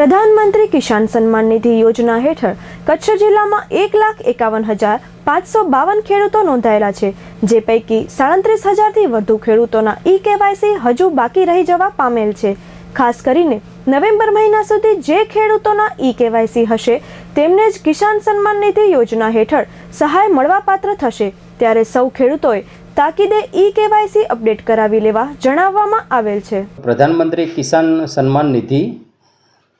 પ્રધાનમંત્રી કિસાન સન્માન નિધિ યોજના હેઠળ કચ્છ જિલ્લામાં એક લાખ એકાવન હજાર પાંચસો બાવન ખેડૂતો નોંધાયેલા છે, જે પૈકી સાડત્રીસ હજારથી વધુ ખેડૂતોના ઈ કેવાયસી હજુ બાકી રહી જવા પામેલ છે. ખાસ કરીને નવેમ્બર મહિના સુધી જે ખેડૂતોના ઈ કેવાયસી હશે, તેમને જ કિસાન સન્માન નિધિ યોજના હેઠળ સહાય મળવાપાત્ર થશે. ત્યારે સૌ ખેડૂતોએ તાકીદે ઈ કેવાયસી અપડેટ કરાવી લેવા જણાવવામાં આવેલ છે. પ્રધાનમંત્રી કિસાન સન્માન નિધિ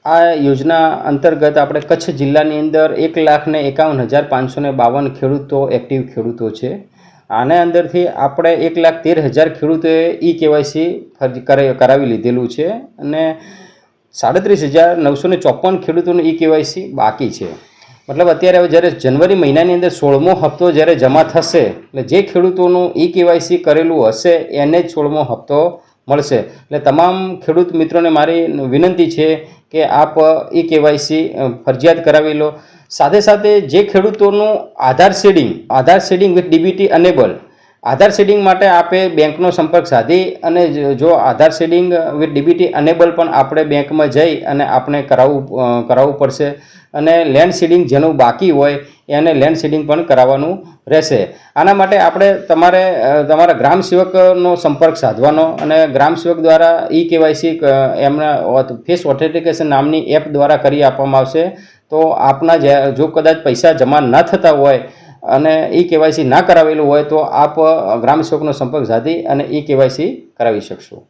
આ યોજના અંતર્ગત આપણે કચ્છ જિલ્લાની અંદર એક લાખને એકાવન હજાર પાંચસો બાવન ખેડૂતો એક્ટિવ ખેડૂતો છે. આના અંદરથી આપણે એક લાખ તેર હજાર ખેડૂતોએ ઈ કેવાયસી કરાવી લીધેલું છે અને સાડત્રીસ હજાર નવસો ને ચોપન ખેડૂતોનું ઈ કેવાયસી બાકી છે. મતલબ અત્યારે હવે જ્યારે જનવરી મહિનાની અંદર સોળમો હપ્તો જ્યારે જમા થશે, એટલે જે ખેડૂતોનું ઈ કેવાયસી કરેલું હશે, એને જ સોળમો હપ્તો મળશે. એટલે તમામ ખેડૂત મિત્રોને મારી વિનંતી છે કે આપ ઈ કેવાયસી ફરજિયાત કરાવી લો. સાથે સાથે જે ખેડૂતોનું Aadhaar seeding Aadhaar seeding with DBT enable, Aadhaar seeding માટે આપે બેંકનો સંપર્ક સાધી અને જો- Aadhaar seeding with DBT enable પણ આપણે બેંકમાં જઈ અને આપણે કરાવવું કરાવવું પડશે. અને લેન્ડ શેડિંગ જેનું બાકી હોય એને લેન્ડ સીડિંગ પણ કરાવવાનું રહેશે. આના માટે આપણે તમારે તમારા ગ્રામ સેવકનો સંપર્ક સાધવાનો અને ગ્રામ સેવક દ્વારા ઈ કેવાયસી એમના ફેસ ઓથેન્ટિકેશન નામની એપ દ્વારા કરી આપવામાં આવશે. તો આપના જે કદાચ પૈસા જમા ન થતા હોય અને ઈ કેવાયસી ના કરાવેલું હોય તો આપ ગ્રામ સેવકનો સંપર્ક સાધી અને ઈ કેવાયસી કરાવી શકશો.